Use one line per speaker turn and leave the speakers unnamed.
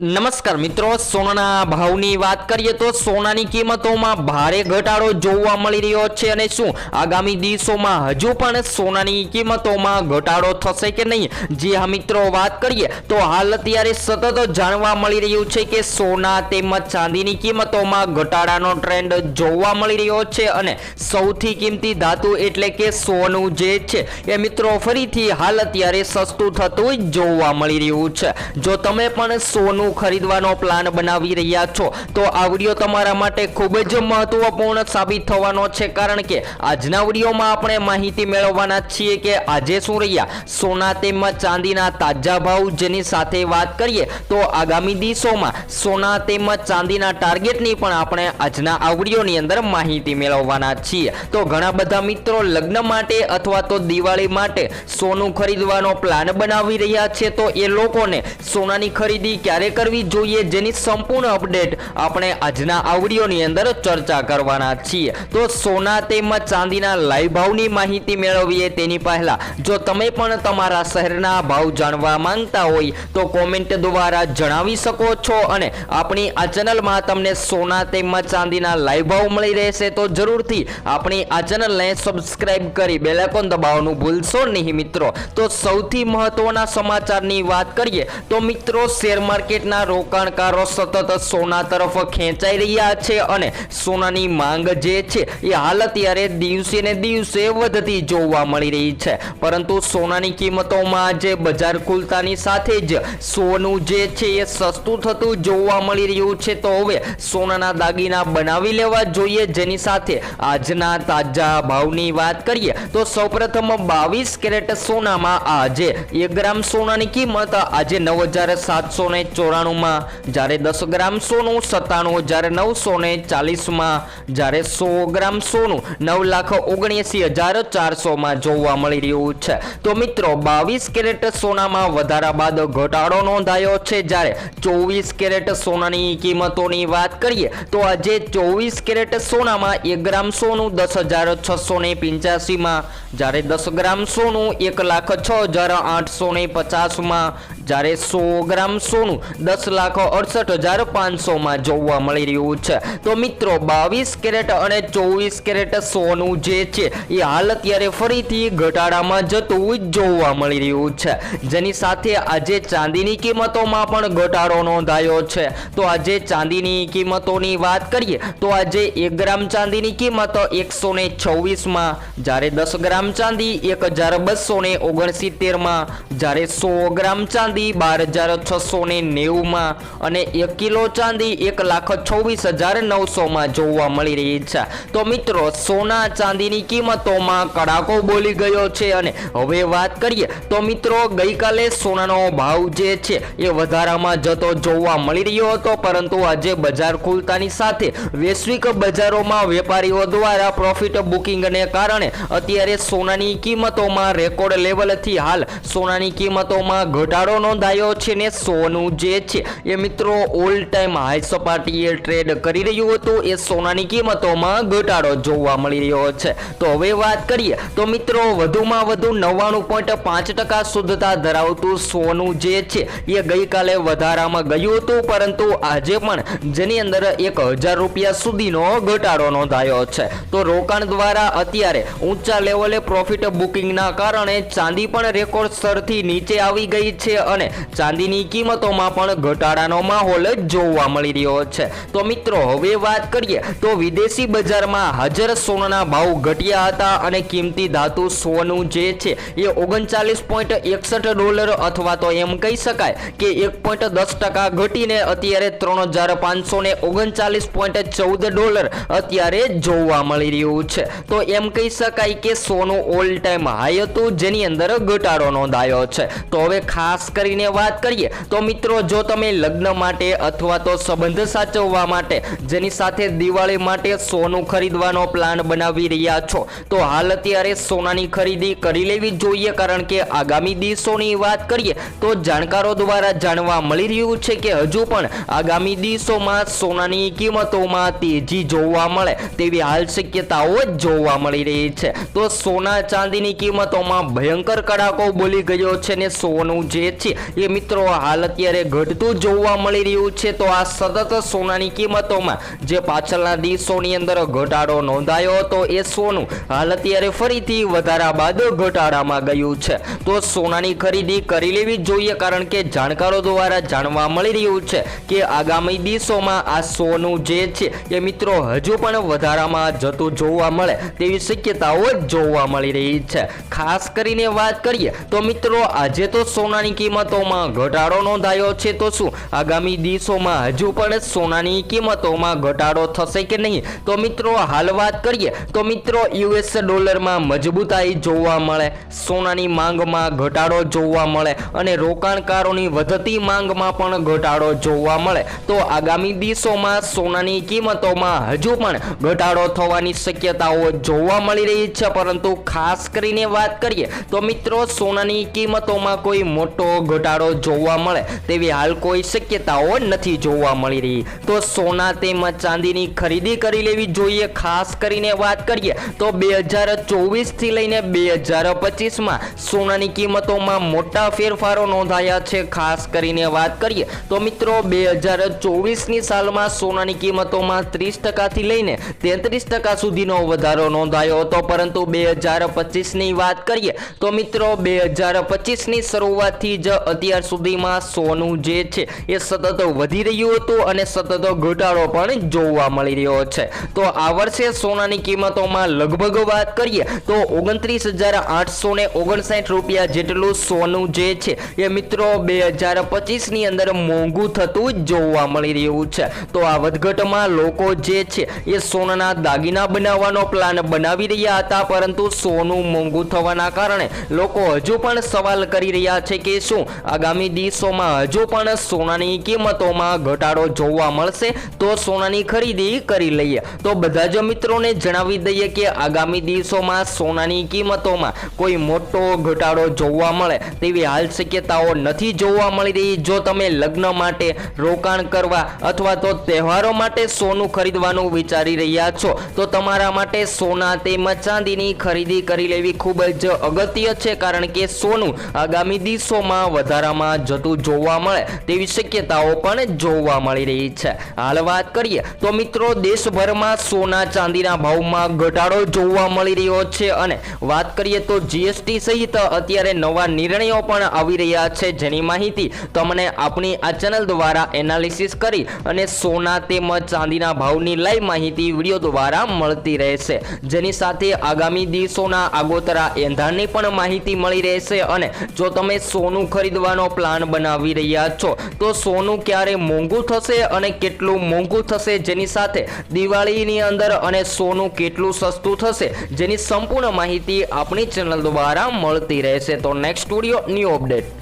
નમસ્કાર મિત્રો, સોનાના ભાવની વાત કરીએ તો સોનાની કિંમતોમાં ભારે ઘટાડો જોવા મળી રહ્યો છે અને શું? આગામી દિવસોમાં હજુ પણ સોનાની કિંમતોમાં ઘટાડો થશે કે નહીં? જી હા મિત્રો, વાત કરીએ તો હાલ અત્યારે સતત જાણવા મળી રહ્યું છે કે સોના તેમજ ચાંદીની કિંમતોમાં ઘટાડાનો ટ્રેન્ડ જોવા મળી રહ્યો છે અને સૌથી કિંમતી ધાતુ એટલે કે સોનું જે છે એ મિત્રો ફરીથી હાલ અત્યારે સસ્તું થતું જોવા મળી રહ્યું છે. જો તમે પણ સોનું ખરીદવાનો પ્લાન બનાવી રહ્યા છો. તો આ વીડિયો તમારા માટે ખૂબ જ મહત્વપૂર્ણ સાબિત થવાનો છે. કારણ કે આજના વિડીયોમાં આપણે માહિતી મેળવવાના છીએ કે આજે શું રહ્યા સોના તેમજ ચાંદીના તાજા ભાવ જેની સાથે વાત કરીએ, તો આગામી દિવસોમાં સોના તેમજ ચાંદીના ટાર્ગેટની પણ આપણે આજના આ વિડીયોની અંદર માહિતી મેળવવાના છીએ. તો ઘણા બધા મિત્રો લગ્ન માટે અથવા તો દિવાળી માટે સોનું ખરીદવાનો પ્લાન બનાવી રહ્યા છે. તો એ લોકોને સોનાની ખરીદી ક્યારે કરવી જોઈએ જેની સંપૂર્ણ અપડેટ આપણે આજના આ વિડીયોની અંદર ચર્ચા કરવાના છીએ. તો સોના તેમજ ચાંદીના લાઈવ ભાવની માહિતી મેળવીએ તેની પહેલા. જો તમે પણ તમારા શહેરના ભાવ જાણવા માંગતા હોય, તો કોમેન્ટ દ્વારા જણાવી શકો છો અને આપણી આ ચેનલમાં તમને સોના તેમજ ચાંદીના લાઈવ ભાવ મળી રહેશે તો જરૂરથી આપણી આ ચેનલને સબસ્ક્રાઈબ કરી બેલેકોન દબાવવાનું ભૂલશો નહીં મિત્રો. તો સૌથી મહત્વના સમાચારની વાત કરીએ, તો મિત્રો શેર માર્કેટના રોકાણકારો સતત સોના તરફ ખેંચાઈ રહ્યા છે અને સોનાની માંગ જે છે એ હાલ અત્યારે દિવસે ને દિવસે વધતી જોવા મળી રહી છે. પરંતુ સોનાની કિંમતોમાં જે બજાર ખુલતાની સાથે જ સોનું જે છે એ સસ્તું થતું જોવા મળી રહ્યું છે. તો હવે સોનાના દાગીના બનાવી લેવા જોઈએ. જેની સાથે આજના તાજા ભાવની વાત કરીએ તો સૌપ્રથમ બાવીસ કેરેટ સોનામાં આજે એક ગ્રામ સોનાની કિંમત આજે નવ હજાર સાતસો ને ચોરાણુંમાં જ્યારે દસ ગ્રામ સોનું, સત્તાણું હજાર નવસો ને ચાલીસમાં. જ્યારે સો ગ્રામ સોનું, નવ લાખ ઓગણએંસી હજાર ચારસોમાં જોવા મળી રહ્યું છે. તો મિત્રો, બાવીસ કેરેટ સોનામાં વધારા બાદ ઘટાડો નોંધાયો છે. જ્યારે ચોવીસ કેરેટ સોનાની કિંમતોની વાત કરીએ, તો આજે ચોવીસ કેરેટ સોનામાં એક ગ્રામ સોનું દસ હજાર છસો ને પિંચ્યાસીમાં. જ્યારે દસ ગ્રામ સોનું એક લાખ છ હજાર આઠસો ને પચાસમાં. જ્યારે સો ગ્રામ સોનું દસ લાખ અડસઠ હજાર પાંચસોમાં જોવા મળી રહ્યું છે. તો મિત્રો, બાવીસ કેરેટ અને ચોવીસ કેરેટ સોનું જે છે, એ હાલ અત્યારે ફરીથી ઘટાડામાં જતું જોવા મળી રહ્યું છે. જેની સાથે આજે ચાંદીની કિંમતોમાં પણ ઘટાડો નોંધાયો છે. તો આજે ચાંદીની કિંમતોની વાત કરીએ, તો આજે એક ગ્રામ ચાંદીની કિંમત એકસો ને છવ્વીસમાં, જ્યારે દસ ગ્રામ ચાંદી એક હજાર બસો ને ઓગણસિત્તેરમાં, જ્યારે સો ગ્રામ ચાંદી બાર હજાર છસો ને નેવુંમાં અને એક કિલો ચાંદી એક લાખ છવ્વીસ હજાર નવસોમાં જોવા મળી રહી છે. તો મિત્રો, સોના ચાંદીની કિંમતોમાં કડાકો બોલી ગયો છે અને હવે વાત કરીએ, તો મિત્રો, ગઈકાલે સોનાનો ભાવ જે છે એ વધારામાં જતો જોવા મળી રહ્યો હતો, પરંતુ આજે બજાર ખુલતાની સાથે વૈશ્વિક બજારોમાં વેપારીઓ દ્વારા પ્રોફિટ બુકિંગને કારણે અત્યારે સોનાની કિંમતોમાં રેકોર્ડ લેવલથી હાલ સોનાની કિંમતોમાં ઘટાડો નોંધાયો છે ને સોનું જે છે એ મિત્રો ઓલ ટાઈમ હાઈ સપાટીએ ટ્રેડ કરી રહ્યું હતું. એ સોનાની કિંમતોમાં ઘટાડો જોવા મળી રહ્યો છે. તો હવે વાત કરીએ તો મિત્રો વધુમાં વધુ નવ્વાણું પોઈન્ટ પાંચ ટકા શુદ્ધતા ધરાવતું સોનું જે છે એ ગઈકાલે વધારામાં ગયું હતું. પરંતુ આજે પણ જેની અંદર એક હજાર રૂપિયા સુધીનો ઘટાડો નોંધાયો છે. તો રોકાણ દ્વારા અત્યારે ઊંચા લેવલે પ્રોફિટ બુકિંગના કારણે ચાંદી પણ રેકોર્ડ સ્તરથી નીચે આવી ગઈ છે. અને ચાંદીની કિંમતોમાં પણ ઘટાડાનો માહોલ જોવા મળી રહ્યો છે. તો મિત્રો, હવે વાત કરીએ તો વિદેશી બજારમાં હાજર સોનાના ભાવ ઘટ્યા હતા અને કિંમતી ધાતુ સોનું જે છે, એ ઓગણચાલીસ પોઈન્ટ એકસઠ ડોલર અથવા તો એમ કહી શકાય કે એક પોઈન્ટ દસ ટકા ઘટીને અત્યારે ત્રણ હજાર પાંચસો ને ઓગણચાલીસ પોઈન્ટ ચૌદ ડોલર અત્યારે જોવા મળી રહ્યું છે. તો એમ કહી શકાય કે સોનું ઓલ ટાઈમ હાઈ હતું, જેની અંદર ઘટાડો નોંધાયો છે. તો હવે ખાસ કરીને વાત કરીએ, તો મિત્રો, જો તમે લગ્ન માટે અથવા તો સંબંધ સાચવવા માટે, જેની સાથે દિવાળી માટે સોનું ખરીદવાનો પ્લાન બનાવી રહ્યા છો, તો હાલ અત્યારે સોનાની ખરીદી કરી લેવી જોઈએ. કારણ કે આગામી દિવસોની વાત કરીએ, તો જાણકારો દ્વારા જાણવા મળી રહ્યું છે કે હજુ પણ આગામી દિવસોમાં સોનાની કિંમતોમાં તેજી જોવા મળે, તેવી હાલ શક્યતાઓ જ જોવા મળી રહી છે. તો સોના ચાંદીની કિંમતોમાં ભયંકર કડાકો બોલી ગયો છે ને સોનું જે છે એ મિત્રો હાલ અત્યારે ઘટતું જોવા મળી રહ્યું છે. તો આ સતત સોનાની કિંમતોમાં જે પાછળના દિવસોની અંદર ઘટાડો નોંધાયો હતો એ સોનું હાલ અત્યારે ફરીથી વધારા બાદ ઘટાડામાં ગયું છે. તો સોનાની ખરીદી કરી લેવી જોઈએ, કારણ કે જાણકારો દ્વારા જાણવા મળી રહ્યું છે કે આગામી દિવસોમાં આ સોનું જે છે એ મિત્રો હજુ પણ વધારામાં જતું જોવા મળે તેવી શક્યતાઓ જોવા મળી રહી છે. ખાસ કરીને વાત કરીએ તો મિત્રો, આજે તો સોનાની કિંમતોમાં ઘટાડો નોંધાયો છે તો શું? આગામી દિવસોમાં હજુ પણ સોનાની કિંમતોમાં ઘટાડો થશે કે નહીં? તો મિત્રો, હાલ વાત કરીએ, તો મિત્રો, યુએસ ડોલરમાં મજબૂતાઈ જોવા મળે, સોનાની માંગમાં ઘટાડો જોવા મળે અને રોકાણકારોની વધતી માંગમાં પણ ઘટાડો જોવા મળે. તો આગામી દિવસોમાં સોનાની કિંમતોમાં હજુ પણ ઘટાડો થવાની શક્યતાઓ જોવા મળી રહી છે, પરંતુ ખાસ કરીને વાત કરીએ, તો મિત્રો, સોનાની કિંમતોમાં કોઈ મોટો ઘટાડો જોવા મળે તેવી હાલ કોઈ શક્યતાઓ નથી જોવા મળી રહી. તો સોના તેમજ ચાંદીની ખરીદી કરી લેવી જોઈએ. ખાસ કરીને વાત કરીએ તો બે હજાર ચોવીસથી લઈને બે હજાર પચીસમાં સોનાની કિંમતોમાં મોટા ફેરફારો નોંધાયા છે. ખાસ કરીને વાત કરીએ તો મિત્રો, બે હજાર ચોવીસની સાલમાં સોનાની કિંમતોમાં ત્રીસ ટકાથી લઈને તેત્રીસ ટકા સુધીનો વધારો નોંધાયો હતો. પરંતુ બે હજાર પચીસની વાત કરીએ તો મિત્રો, બે હજાર પચીસની શરૂઆતથી જ અત્યાર સુધીમાં સોનું જે છે એ સતત વધી રહ્યું હતું અને સતત ઘટાડો પણ જોવા મળી રહ્યો છે. તો આ વર્ષે સોનાની કિંમતોમાં લગભગ વાત કરીએ તો ઓગણત્રીસ હજાર આઠસો ને ઓગણસાઠ રૂપિયા જેટલું સોનું જે છે એ મિત્રો બે હજાર પચીસની અંદર મોંઘું થતું જોવા મળી રહ્યું છે. તો આ વધઘટમાં લોકો જે છે એ સોનાના દાગીના બનાવવાનો પ્લાન બનાવી રહ્યા હતા, પરંતુ સોનું મોંઘું થવાના કારણે લોકો હજુ પણ સવાલ કરી રહ્યા છે કે શું આગામી દિવસોમાં હજુ પણ સોનાની કિંમતોમાં ઘટાડો જોવા મળશે, તો સોનાની ખરીદી કરી લઈએ. તો બધા જ મિત્રોને જણાવી દઈએ કે આગામી દિવસોમાં સોનાની કિંમતોમાં કોઈ મોટો ઘટાડો જોવા મળે તેવી હાલ શક્યતાઓ નથી જોવા મળી રહી. જો તમે લગ્ન માટે રોકાણ કરવા અથવા તો તહેવારો માટે સોનું ખરીદવાનું વિચારી રહ્યા છો, તો તમારા માટે સોના તેમજ ચાંદીની ખરીદી કરી લેવી ખૂબ જ અગત્ય છે, કારણ કે સોનું આગામી દિવસોમાં વધારામાં જતું જોવા મળે તેવી શક્યતાઓ પણ જોવા મળી રહી છે. હાલ વાત કરીએ તો મિત્રો દેશભરમાં સોના ચાંદીના ભાવમાં ઘટાડો જોવા મળી રહ્યો છે અને વાત કરીએ તો જીએસટી સહિત અત્યારે નવા નિર્ણયો પણ આવી રહ્યા છે. જેની માહિતી તમને આપણી આ ચેનલ દ્વારા એનાલિસિસ કરી અને સોના તેમજ ચાંદીના ભાવની લાઈવ માહિતી વીડિયો દ્વારા મળતી રહેશે. જેની સાથે આગામી દિવસોના આગોતરા એંધાણની પણ માહિતી મળી રહેશે અને જો તમે સોનું ખરીદવાનો પ્લાન બનાવી રહ્યા છો. તો સોનું ક્યારે મોંઘું થશે અને કેટલું મોંઘું થશે જેની સાથે દિવાળીની અંદર અને સોનું કેટલું સસ્તું થશે જેની સંપૂર્ણ માહિતી આપણી ચેનલ દ્વારા મળતી રહેશે. તો નેક્સ્ટ સ્ટુડિયો ન્યૂ અપડેટ